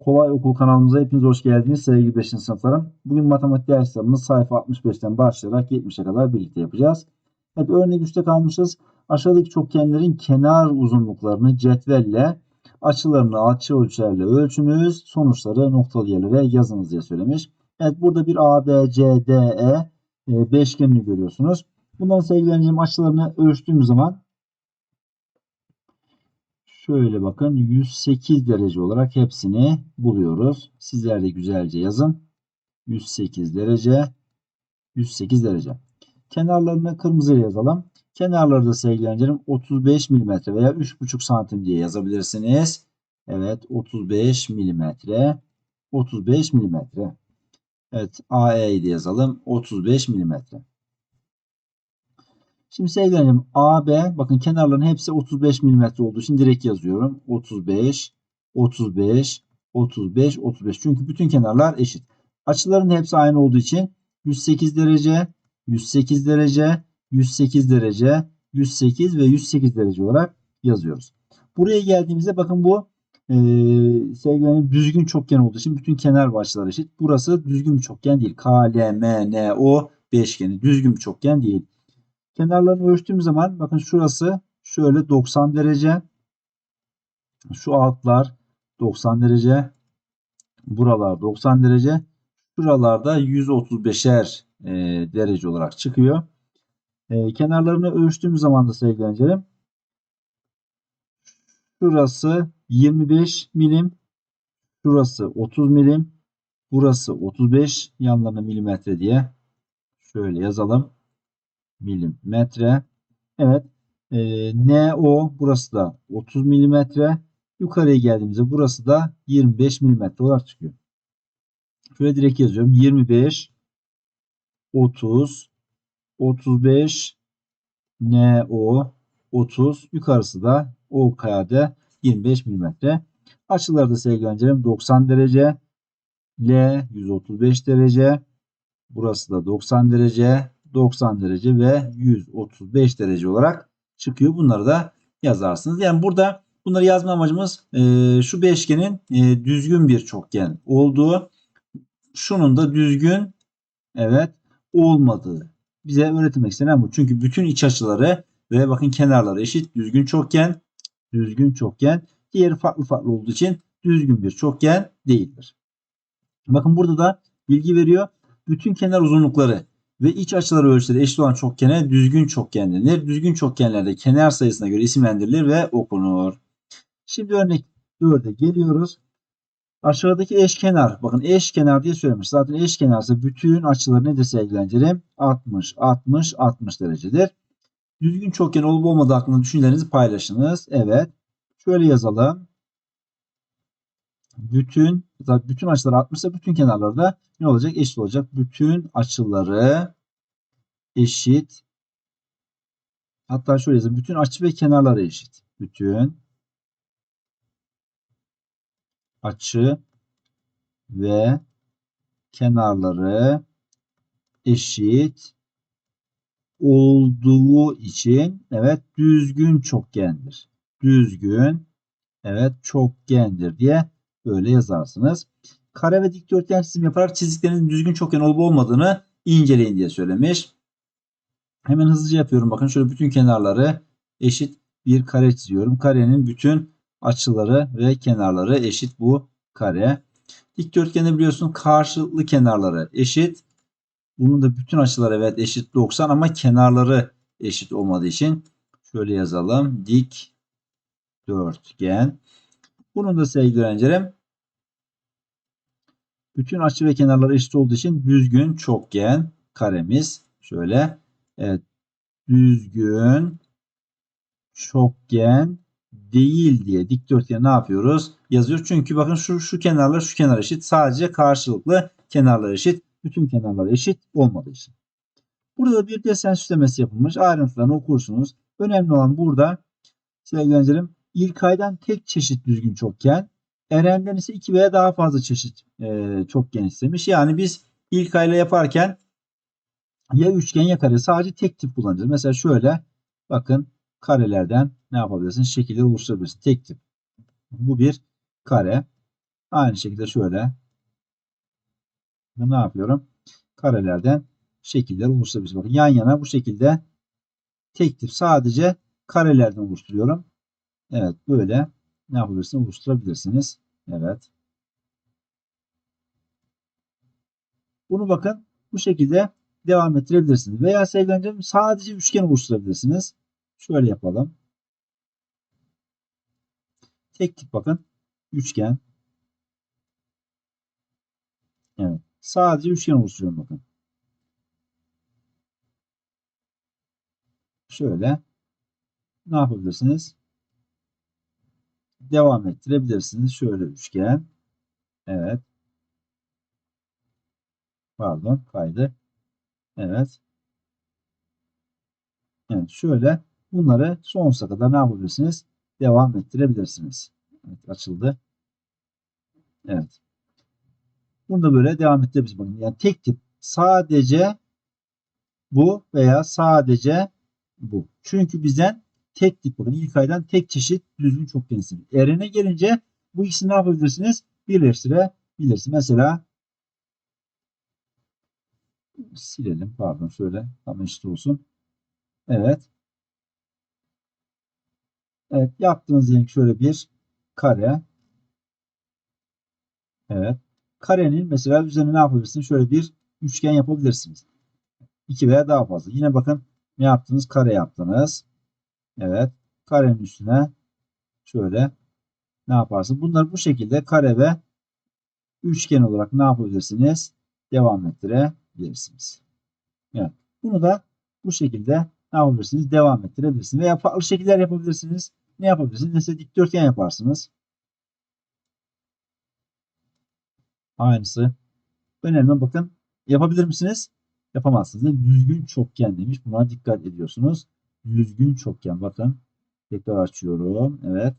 Kolay Okul kanalımıza hepiniz hoş geldiniz sevgili 5. sınıflarım. Bugün matematik derslerimiz sayfa 65'ten başlayarak 70'e kadar birlikte yapacağız. Evet örnek 3'te kalmışız. Aşağıdaki çokgenlerin kenar uzunluklarını cetvelle açılarını açı ölçülerle ölçünüz. Sonuçları noktalı yerlere yazınız diye söylemiş. Evet burada bir A, B, E e, beşgenini görüyorsunuz. Bunların sevgili açılarını ölçtüğümüz zaman Şöyle bakın 108 derece olarak hepsini buluyoruz. Sizler de güzelce yazın. 108 derece 108 derece. Kenarlarını kırmızıyla yazalım. Kenarları da sevgili öğrencilerim 35 mm veya 3,5 santim diye yazabilirsiniz. Evet 35 mm 35 mm. Evet AE'yi de yazalım. 35 mm. Şimdi sevgili öğrencim AB bakın kenarların hepsi 35 mm olduğu için direkt yazıyorum. 35, 35, 35, 35. Çünkü bütün kenarlar eşit. Açıların hepsi aynı olduğu için 108 derece, 108 derece, 108 derece, 108 ve 108 derece olarak yazıyoruz. Buraya geldiğimizde bakın bu e, sevgili düzgün çokgen olduğu için bütün kenar ve eşit. Burası düzgün bir çokgen değil. K, L, M, N, O beşgeni düzgün bir çokgen değil. Kenarlarını ölçtüğüm zaman bakın şurası şöyle 90 derece. Şu altlar 90 derece. Buralar 90 derece. Şuralarda 135'er e, derece olarak çıkıyor. E, kenarlarını ölçtüğüm zaman da sevgili öğrencilerim şurası 25 milim. Şurası 30 milim. Burası 35 yanlarına milimetre diye şöyle yazalım milimetre. Evet. E, NO burası da 30 milimetre. Yukarıya geldiğimizde burası da 25 milimetre olarak çıkıyor. Şöyle direkt yazıyorum. 25 30 35 NO 30 yukarısı da OK'da 25 milimetre. Açıları da sevgili öğrencilerim 90 derece. L 135 derece. Burası da 90 derece. 90 derece ve 135 derece olarak çıkıyor. Bunları da yazarsınız. Yani burada bunları yazma amacımız e, şu beşgenin e, düzgün bir çokgen olduğu, şunun da düzgün evet olmadığı bize öğretilmek istenen bu. Çünkü bütün iç açıları ve bakın kenarları eşit düzgün çokgen, düzgün çokgen. Diğeri farklı farklı olduğu için düzgün bir çokgen değildir. Bakın burada da bilgi veriyor. Bütün kenar uzunlukları ve iç açıları ölçüleri eşit olan çokgene düzgün çokgen denir. Düzgün çokgenlerde kenar sayısına göre isimlendirilir ve okunur. Şimdi örnek 4'e geliyoruz. Aşağıdaki eşkenar. Bakın eşkenar diye söylemiş. Zaten eşkenarsa bütün açıları nedir sevgili 60, 60, 60 derecedir. Düzgün çokgen olup olmadığı hakkında düşüncelerinizi paylaşınız. Evet. Şöyle yazalım. Bütün bütün açılar 60 ise bütün kenarları da ne olacak? Eşit olacak. Bütün açıları eşit. Hatta şöyle yazayım. Bütün açı ve kenarları eşit. Bütün açı ve kenarları eşit olduğu için evet düzgün çokgendir. Düzgün evet çokgendir diye böyle yazarsınız. Kare ve dikdörtgen çizim yaparak çizdiklerinizin düzgün çokgen olup olmadığını inceleyin diye söylemiş. Hemen hızlıca yapıyorum. Bakın şöyle bütün kenarları eşit bir kare çiziyorum. Karenin bütün açıları ve kenarları eşit bu kare. Dikdörtgende biliyorsun karşılıklı kenarları eşit. Bunun da bütün açıları evet eşit 90 ama kenarları eşit olmadığı için şöyle yazalım. Dik dörtgen. Bunun da sevgili öğrencilerim bütün açı ve kenarları eşit olduğu için düzgün çokgen karemiz şöyle evet düzgün çokgen değil diye dikdörtgen ne yapıyoruz? Yazıyor. Çünkü bakın şu şu kenarlar şu kenar eşit. Sadece karşılıklı kenarlar eşit. Bütün kenarlar eşit olmadığı için. Burada bir desen süslemesi yapılmış. Ayrıntılarını okursunuz. Önemli olan burada sevgili öğrencilerim İlkay'dan tek çeşit düzgün çokgen. Eren'den ise iki veya daha fazla çeşit e, çokgen istemiş. Yani biz İlkay'la yaparken ya üçgen ya kare sadece tek tip kullanacağız. Mesela şöyle bakın karelerden ne yapabilirsin? Şekilleri oluşturabilirsin. Tek tip. Bu bir kare. Aynı şekilde şöyle ne yapıyorum? Karelerden şekiller oluşturabiliriz. Bakın yan yana bu şekilde tek tip sadece karelerden oluşturuyorum. Evet böyle ne yapabilirsiniz? Oluşturabilirsiniz. Evet. Bunu bakın bu şekilde devam ettirebilirsiniz. Veya sevgilerim sadece üçgen oluşturabilirsiniz. Şöyle yapalım. Tek tip bakın. Üçgen. Evet. Sadece üçgen oluşturuyorum bakın. Şöyle ne yapabilirsiniz? Devam ettirebilirsiniz. Şöyle üçgen. Evet. Pardon kaydı. Evet. Evet şöyle bunları sonsuza kadar ne yapabilirsiniz? Devam ettirebilirsiniz. Evet açıldı. Evet. Bunu da böyle devam ettirebiliriz. Bakın yani tek tip sadece bu veya sadece bu. Çünkü bizden tek tip bakın ilk aydan tek çeşit düzgün çokgen isim. Eren'e gelince bu ikisini ne yapabilirsiniz? Birleştirebilirsiniz. Mesela silelim. Pardon şöyle tam eşit olsun. Evet. Evet yaptığınız diyelim şöyle bir kare. Evet. Karenin mesela üzerine ne yapabilirsiniz? Şöyle bir üçgen yapabilirsiniz. İki veya daha fazla. Yine bakın ne yaptınız? Kare yaptınız. Evet. Karenin üstüne şöyle ne yaparsınız? Bunları bu şekilde kare ve üçgen olarak ne yapabilirsiniz? Devam ettirebilirsiniz. Evet. Bunu da bu şekilde ne yapabilirsiniz? Devam ettirebilirsiniz. Veya farklı şekiller yapabilirsiniz. Ne yapabilirsiniz? Mesela dikdörtgen yaparsınız. Aynısı. Önemli bakın. Yapabilir misiniz? Yapamazsınız. Düzgün çokgen demiş. Buna dikkat ediyorsunuz. Düzgün çokgen. Bakın. Tekrar açıyorum. Evet.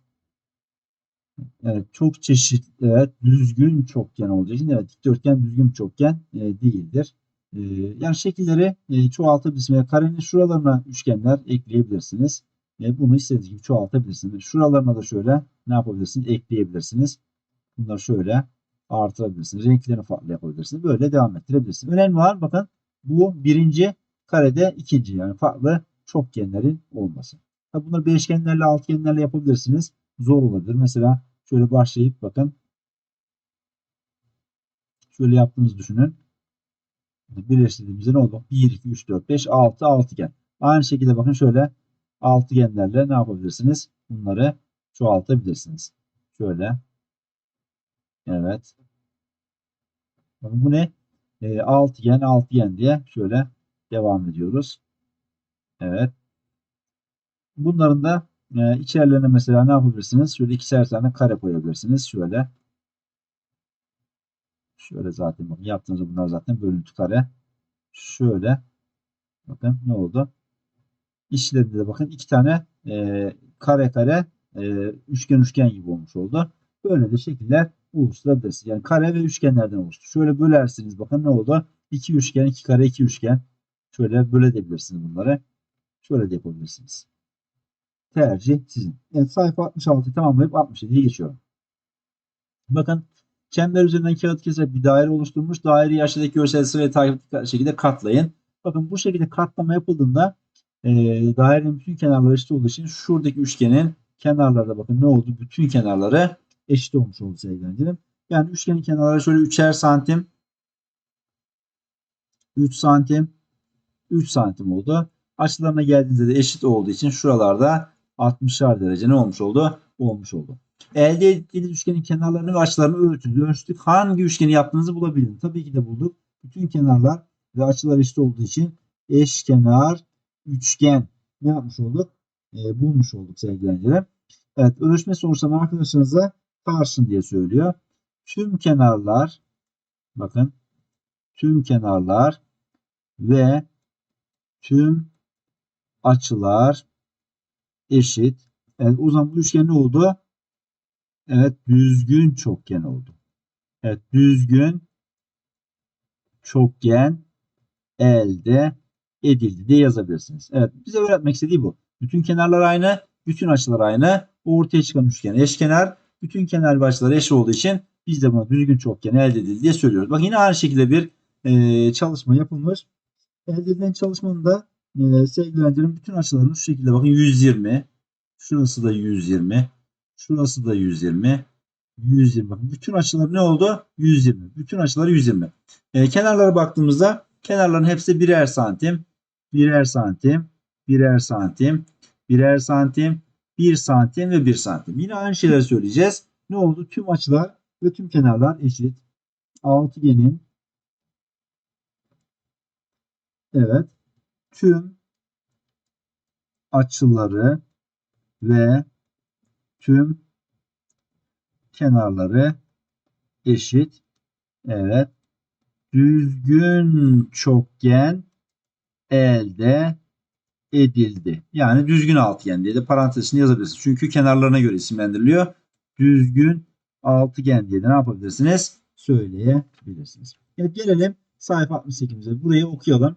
Evet. Çok çeşit. Evet. Düzgün çokgen olacağı için. Evet. Dikdörtgen düzgün çokgen e, değildir. E, yani şekilleri e, çoğaltabilirsiniz. Karenin şuralarına üçgenler ekleyebilirsiniz. E, bunu istediğiniz gibi çoğaltabilirsiniz. Şuralarına da şöyle ne yapabilirsiniz? Ekleyebilirsiniz. Bunları şöyle artırabilirsiniz. Renklerini farklı yapabilirsiniz. Böyle devam ettirebilirsiniz. Önemli olan bakın bu birinci karede ikinci yani farklı çokgenlerin olması. Tabi bunları beşgenlerle altıgenlerle yapabilirsiniz. Zor olabilir. Mesela şöyle başlayıp bakın şöyle yaptığınızı düşünün. Birleştirdiğimizde ne oldu? 1, 2, 3, 4, 5, 6 altıgen. Aynı şekilde bakın şöyle altıgenlerle ne yapabilirsiniz? Bunları çoğaltabilirsiniz. Şöyle. Evet. Bakın bu ne? E, altıgen, altıgen diye şöyle devam ediyoruz. Evet. Bunların da e, içerilerine mesela ne yapabilirsiniz? Şöyle ikişer tane kare koyabilirsiniz. Şöyle. Şöyle zaten bakın yaptığınızda bunlar zaten bölüntü kare. Şöyle. Bakın ne oldu? İçlerinde de bakın iki tane e, kare kare e, üçgen üçgen gibi olmuş oldu. Böyle de şekiller oluşturabilirsiniz. Yani kare ve üçgenlerden oluştu. Şöyle bölersiniz. Bakın ne oldu? İki üçgen, iki kare, iki üçgen. Şöyle bölebilirsiniz bunları. Şöyle de yapabilirsiniz. Tercih sizin. Evet sayfa 66'yı tamamlayıp 67'ye geçiyorum. Bakın çember üzerinden kağıt keserek bir daire oluşturmuş. Daireyi aşağıdaki görsel sıraya takip şekilde katlayın. Bakın bu şekilde katlama yapıldığında e, dairenin bütün kenarları eşit olduğu için şuradaki üçgenin kenarlarda bakın ne oldu? Bütün kenarları eşit olmuş oldu sevgilerim. Yani üçgenin kenarları şöyle 3'er santim 3 santim 3 santim oldu. Açılarına geldiğinde de eşit olduğu için şuralarda 60'ar derece ne olmuş oldu? Olmuş oldu. Elde ettiğiniz üçgenin kenarlarını ve açılarını ölçtük. Ölçtük. Hangi üçgeni yaptığınızı bulabildin. Tabii ki de bulduk. Bütün kenarlar ve açılar eşit olduğu için eşkenar üçgen ne yapmış olduk? E, bulmuş olduk sevgili öğrenciler. Evet ölçme sonuçlarını arkadaşlarınıza karşın diye söylüyor. Tüm kenarlar bakın tüm kenarlar ve tüm açılar eşit. Evet o zaman bu üçgen ne oldu? Evet düzgün çokgen oldu. Evet düzgün çokgen elde edildi diye yazabilirsiniz. Evet bize öğretmek istediği bu. Bütün kenarlar aynı, bütün açılar aynı. Ortaya çıkan üçgen eşkenar. Bütün kenar ve açılar eşit olduğu için Biz de buna düzgün çokgen elde edildi diye söylüyoruz. Bak yine aynı şekilde bir e, çalışma yapılmış. Elde edilen çalışmanın da e, sevgili öğrencilerim bütün açılarını şu şekilde bakın 120. Şurası da 120. Şurası da 120. 120. Bakın bütün açılar ne oldu? 120. Bütün açılar 120. E, kenarlara baktığımızda kenarların hepsi birer santim. Birer santim. Birer santim. Birer santim. 1 santim ve 1 santim. Yine aynı şeyleri söyleyeceğiz. Ne oldu? Tüm açılar ve tüm kenarlar eşit. Altıgenin evet tüm açıları ve tüm kenarları eşit. Evet. Düzgün çokgen elde edildi. Yani düzgün altıgen diye de parantezini yazabilirsiniz. Çünkü kenarlarına göre isimlendiriliyor. Düzgün altıgen diye de ne yapabilirsiniz? Söyleyebilirsiniz. Evet gelelim sayfa 68'e. Burayı okuyalım.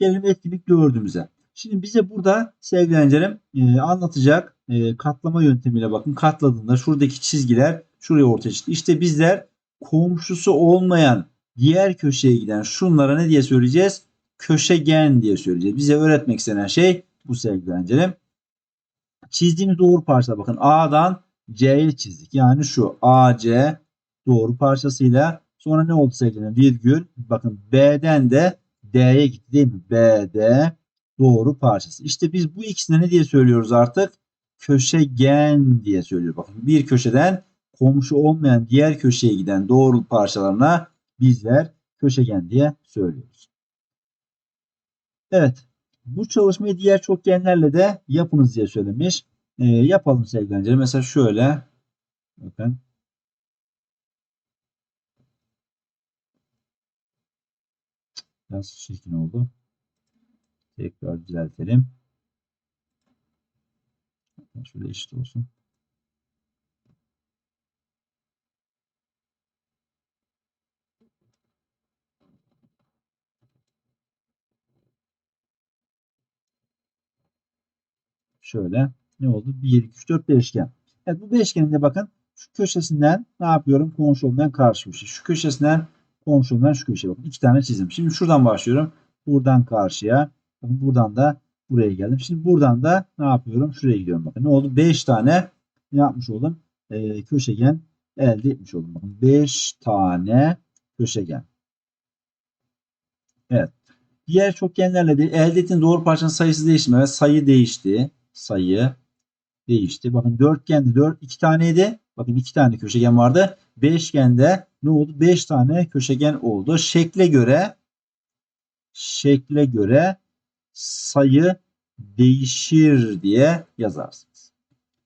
Gelelim etkinlik dördümüze. Şimdi bize burada sevgili öğrencilerim e, anlatacak e, katlama yöntemiyle bakın katladığında şuradaki çizgiler şuraya ortaya çıktı. İşte bizler komşusu olmayan diğer köşeye giden şunlara ne diye söyleyeceğiz? Köşegen diye söyleyeceğiz. Bize öğretmek istenen şey bu sevgili öğrencilerim. Çizdiğimiz doğru parça bakın A'dan C'ye çizdik. Yani şu AC doğru parçasıyla sonra ne oldu sevgili virgül bakın B'den de D'ye gitti değil mi? BD doğru parçası. İşte biz bu ikisine ne diye söylüyoruz artık? Köşegen diye söylüyoruz. Bakın bir köşeden komşu olmayan diğer köşeye giden doğru parçalarına bizler köşegen diye söylüyoruz. Evet. Bu çalışmayı diğer çokgenlerle de yapınız diye söylemiş. E, yapalım sevgili. Mesela şöyle. Bakın. Biraz çirkin oldu. Tekrar düzeltelim. Şöyle eşit olsun. Şöyle ne oldu? 1, 2, 3, 4 beşgen. Evet bu beşgenin bakın şu köşesinden ne yapıyorum? Komşu olmayan karşı köşe. Şu köşesinden komşu olmayan şu köşeye bakın. iki tane çizdim. Şimdi şuradan başlıyorum. Buradan karşıya. Bakın buradan da buraya geldim. Şimdi buradan da ne yapıyorum? Şuraya gidiyorum. Bakın ne oldu? 5 tane ne yapmış oldum? Ee, köşegen elde etmiş oldum. Bakın 5 tane köşegen. Evet. Diğer çokgenlerle de elde ettiğin doğru parçanın sayısı değişti. Evet, sayı değişti. Sayı değişti. Bakın dörtgende 4 2 taneydi. Bakın 2 tane köşegen vardı. Beşgende ne oldu? 5 tane köşegen oldu. Şekle göre şekle göre sayı değişir diye yazarsınız.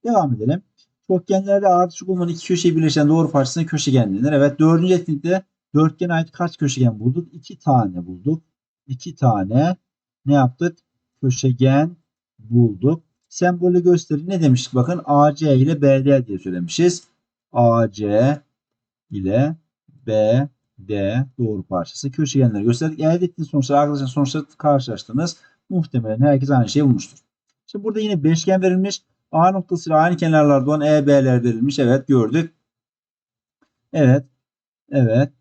Devam edelim. Çokgenlerde ardışık olmanın iki köşeyi birleşen doğru parçasına köşegen denir. Evet dördüncü etkinlikte dörtgene ait kaç köşegen bulduk? İki tane bulduk. İki tane ne yaptık? Köşegen bulduk. Sembolü gösterin. Ne demiştik? Bakın AC ile BD diye söylemişiz. AC ile BD doğru parçası. Köşegenleri gösterdik. Elde ettiğiniz sonuçları arkadaşlar sonuçları karşılaştınız. Muhtemelen herkes aynı şeyi bulmuştur. Şimdi burada yine beşgen verilmiş. A noktasıyla aynı kenarlarda olan EB'ler verilmiş. Evet gördük. Evet. Evet.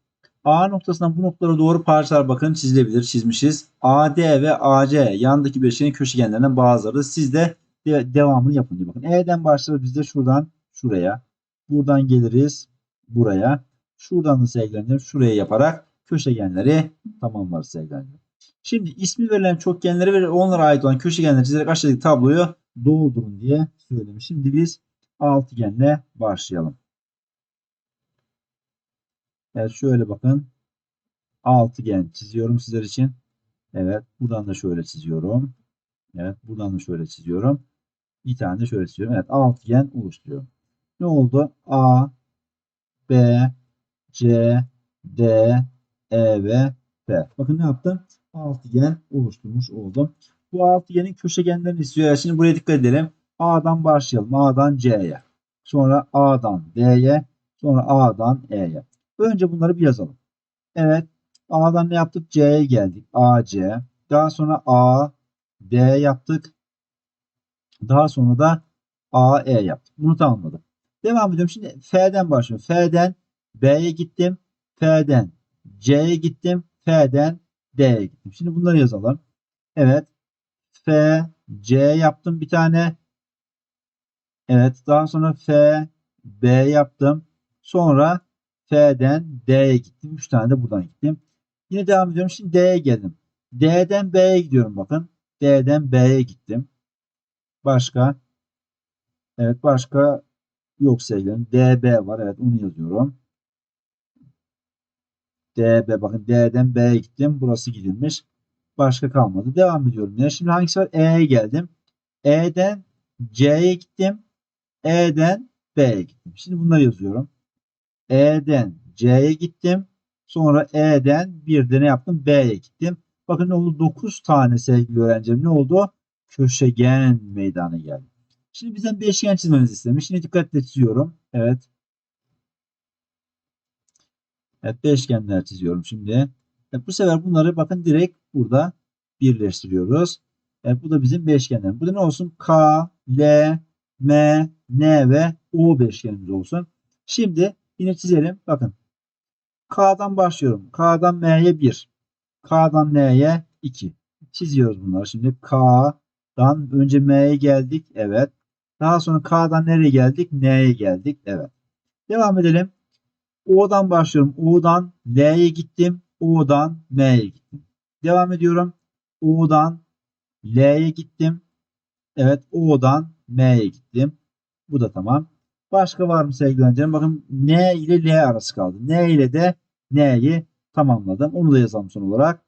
A noktasından bu noktalara doğru parçalar bakın çizilebilir. Çizmişiz. AD ve AC yandaki beşgenin köşegenlerinden bazıları. Siz de de devamını yapın diye bakın. E'den başlarız biz de şuradan şuraya. Buradan geliriz buraya. Şuradan da sevgilendir şuraya yaparak köşegenleri tamamlarız sevgilendir. Şimdi ismi verilen çokgenleri ve onlara ait olan köşegenleri çizerek aşağıdaki tabloyu doldurun diye söylemiş. Şimdi biz altıgenle başlayalım. Evet şöyle bakın. Altıgen çiziyorum sizler için. Evet buradan da şöyle çiziyorum. Evet buradan da şöyle çiziyorum. Bir tane de şöyle çiziyorum. Evet altıgen oluşturuyorum. Ne oldu? A, B, C, D, E ve F. Bakın ne yaptım? Altıgen oluşturmuş oldum. Bu altıgenin köşegenlerini istiyor. Şimdi buraya dikkat edelim. A'dan başlayalım. A'dan C'ye. Sonra A'dan D'ye. Sonra A'dan E'ye. Önce bunları bir yazalım. Evet. A'dan ne yaptık? C'ye geldik. AC. Daha sonra A, D yaptık. Daha sonra da AE yaptık. Bunu tamamladık. Devam ediyorum. Şimdi F'den başlıyorum. F'den B'ye gittim. F'den C'ye gittim. F'den D'ye gittim. Şimdi bunları yazalım. Evet. F, C yaptım bir tane. Evet. Daha sonra F, B yaptım. Sonra F'den D'ye gittim. 3 tane de buradan gittim. Yine devam ediyorum. Şimdi D'ye geldim. D'den B'ye gidiyorum bakın. D'den B'ye gittim. Başka. Evet başka yok sevgilim. DB var. Evet onu yazıyorum. DB bakın D'den B'ye gittim. Burası gidilmiş. Başka kalmadı. Devam ediyorum. Yine. Şimdi hangisi var? E'ye geldim. E'den C'ye gittim. E'den B'ye gittim. Şimdi bunları yazıyorum. E'den C'ye gittim. Sonra E'den bir de ne yaptım? B'ye gittim. Bakın ne oldu? 9 tane sevgili öğrencim. Ne oldu? Köşegen meydana geldi. Şimdi bizden beşgen çizmemizi istemiş. Şimdi dikkatle çiziyorum. Evet. Evet beşgenler çiziyorum şimdi. Evet, bu sefer bunları bakın direkt burada birleştiriyoruz. Evet, bu da bizim beşgenler. Bu da ne olsun? K, L, M, N ve O beşgenimiz olsun. Şimdi yine çizelim. Bakın. K'dan başlıyorum. K'dan M'ye 1. K'dan N'ye 2. Çiziyoruz bunları. Şimdi K'dan önce M'ye geldik. Evet. Daha sonra K'dan nereye geldik? N'ye geldik. Evet. Devam edelim. O'dan başlıyorum. O'dan L'ye gittim. O'dan M'ye gittim. Devam ediyorum. O'dan L'ye gittim. Evet. O'dan M'ye gittim. Bu da tamam. Başka var mı sevgili öğrencilerim? Bakın N ile L arası kaldı. N ile de N'yi tamamladım. Onu da yazalım son olarak.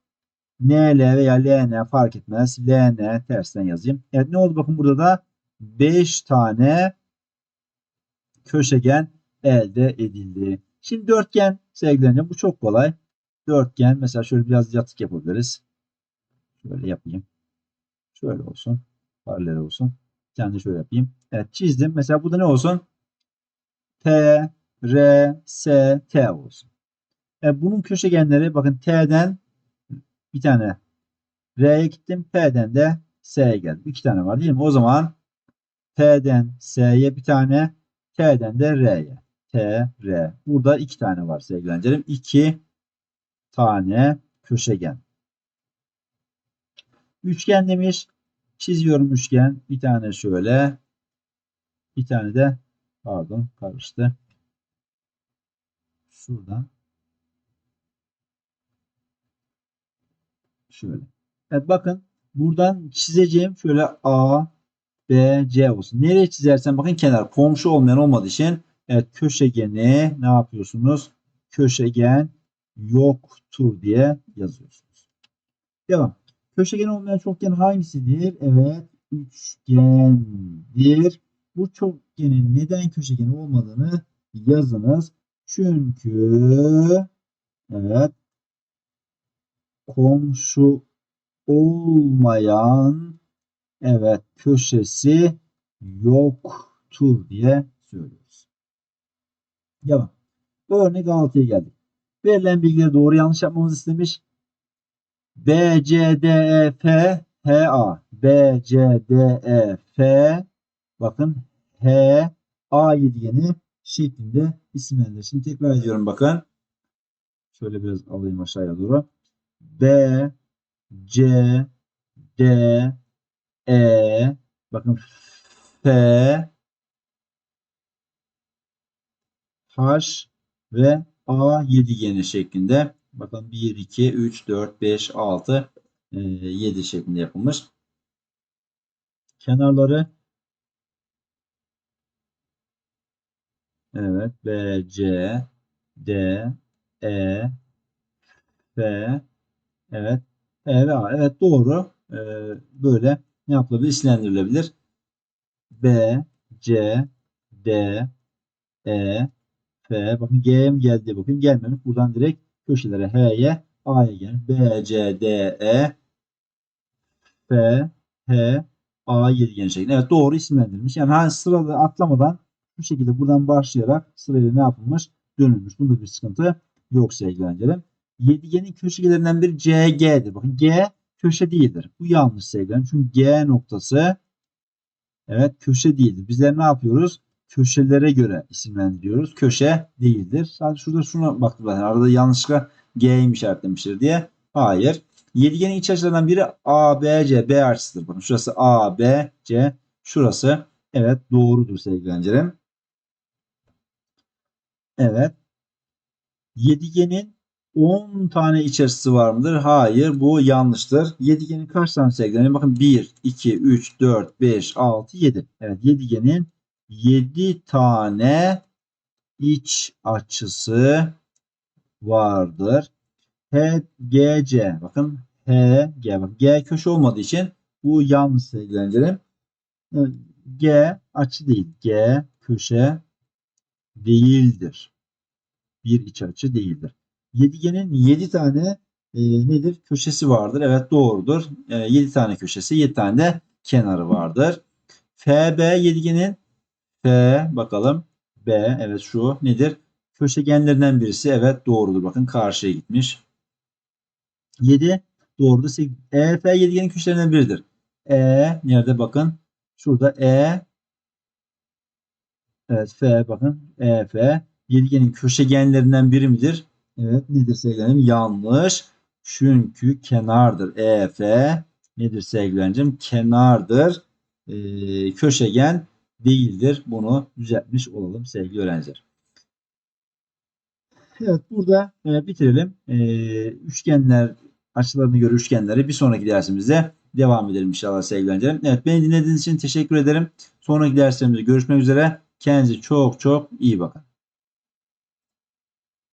N, L veya L, N fark etmez. L, N tersten yazayım. Evet ne oldu? Bakın burada da 5 tane köşegen elde edildi. Şimdi dörtgen öğrencilerim. Bu çok kolay. Dörtgen mesela şöyle biraz yatık yapabiliriz. Şöyle yapayım. Şöyle olsun. Paralel olsun. Bir tane de şöyle yapayım. Evet çizdim. Mesela bu da ne olsun? T, R, S, T olsun. E, bunun köşegenleri bakın T'den bir tane R'ye gittim. P'den de S'ye geldim. İki tane var değil mi? O zaman T'den S'ye bir tane T'den de R'ye. T, R. Burada iki tane var sevgili. İki tane köşegen. Üçgen demiş. Çiziyorum üçgen. Bir tane şöyle. Bir tane de pardon karıştı. Şuradan. Şöyle. Evet bakın buradan çizeceğim şöyle A, B, C olsun. Nereye çizersen bakın kenar komşu olmayan olmadığı için evet köşegeni ne yapıyorsunuz? Köşegen yoktur diye yazıyorsunuz. Devam. Köşegen olmayan çokgen hangisidir? Evet üçgendir. Bu çokgenin neden köşegen olmadığını yazınız. Çünkü evet komşu olmayan evet köşesi yoktur diye söylüyoruz. Devam. Örnek 6'ya geldik. Verilen bilgileri doğru yanlış yapmamızı istemiş. B, C, D, E, F, H, A. B, C, D, E, F. Bakın H, A yediğini şeklinde isimlendir. Şimdi tekrar ediyorum bakın. Şöyle biraz alayım aşağıya doğru. B, C, D, E, bakın F, H ve A yedigeni şeklinde. Bakın 1, 2, 3, 4, 5, 6, 7 şeklinde yapılmış. Kenarları Evet. B, C, D, E, F, evet. E ve A. Evet doğru. Ee, böyle ne yapılabilir? İsimlendirilebilir. B, C, D, E, F. Bakın G'ye mi geldi? Bakın gelmemiş. Buradan direkt köşelere H'ye, A'ya gelmiş. B, C, D, E, F, H, A yedigen şeklinde. Evet doğru isimlendirilmiş. Yani hani sırada atlamadan bu şekilde buradan başlayarak sırayla ne yapılmış? Dönülmüş. Bunda bir sıkıntı yok sevgili öğrencilerim. Yedigenin köşegelerinden biri CG'dir. Bakın G köşe değildir. Bu yanlış sevgili öğrencilerim. Çünkü G noktası evet köşe değildir. Bizler ne yapıyoruz? Köşelere göre isimlendiriyoruz. Köşe değildir. Sadece şurada şuna baktık zaten. Arada yanlışlıkla G'yi işaretlemiştir diye. Hayır. Yedigenin iç açılarından biri ABC. B açısıdır. Bakın şurası ABC. Şurası evet doğrudur sevgili öğrencilerim. Evet. Yedigenin 10 tane iç açısı var mıdır? Hayır. Bu yanlıştır. Yedigenin kaç tane sevgili öğrencilerim? Bakın 1, 2, 3, 4, 5, 6, 7. Evet. Yedigenin 7 tane iç açısı vardır. HGC bakın HG bak G köşe olmadığı için bu yanlış. Evet, G açı değil. G köşe değildir. Bir iç açı değildir. Yedigenin 7 tane e, nedir? Köşesi vardır. Evet doğrudur. E, 7 tane köşesi, 7 tane de kenarı vardır. FB yedigenin F bakalım. B evet şu nedir? Köşegenlerinden birisi. Evet doğrudur. Bakın karşıya gitmiş. 7 doğrudur. 8. EF yedigenin köşelerinden biridir. E nerede bakın? Şurada E Evet F bakın. EF yedigenin köşegenlerinden biri midir? Evet nedir sevgilerim? Yanlış. Çünkü kenardır. EF nedir sevgilerim? Kenardır. Ee, köşegen değildir. Bunu düzeltmiş olalım sevgili öğrenciler. Evet burada e, bitirelim. E, üçgenler açılarına göre üçgenleri bir sonraki dersimizde devam edelim inşallah sevgili öğrencilerim. Evet beni dinlediğiniz için teşekkür ederim. Sonraki derslerimizde görüşmek üzere. Kendinize çok çok iyi bakın.